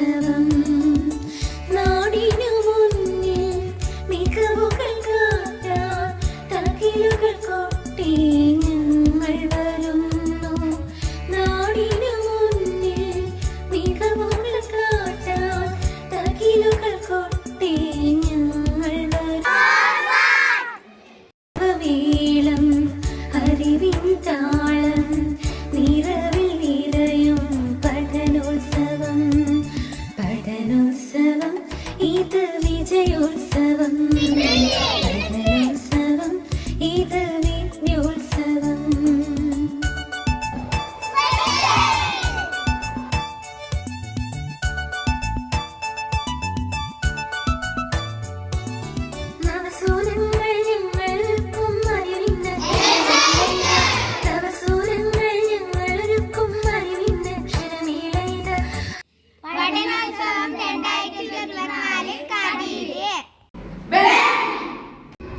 heaven വിജ്ഞോത്സവം ഉത്സവം. ഇത് വിജ്ഞോത്സവം നവസൂരങ്ങൾ ഞങ്ങൾക്കും അറിവിന് നവസൂരങ്ങൾ ഞങ്ങളൊരുക്കും അറിവിന് അക്ഷരമേള ഇത്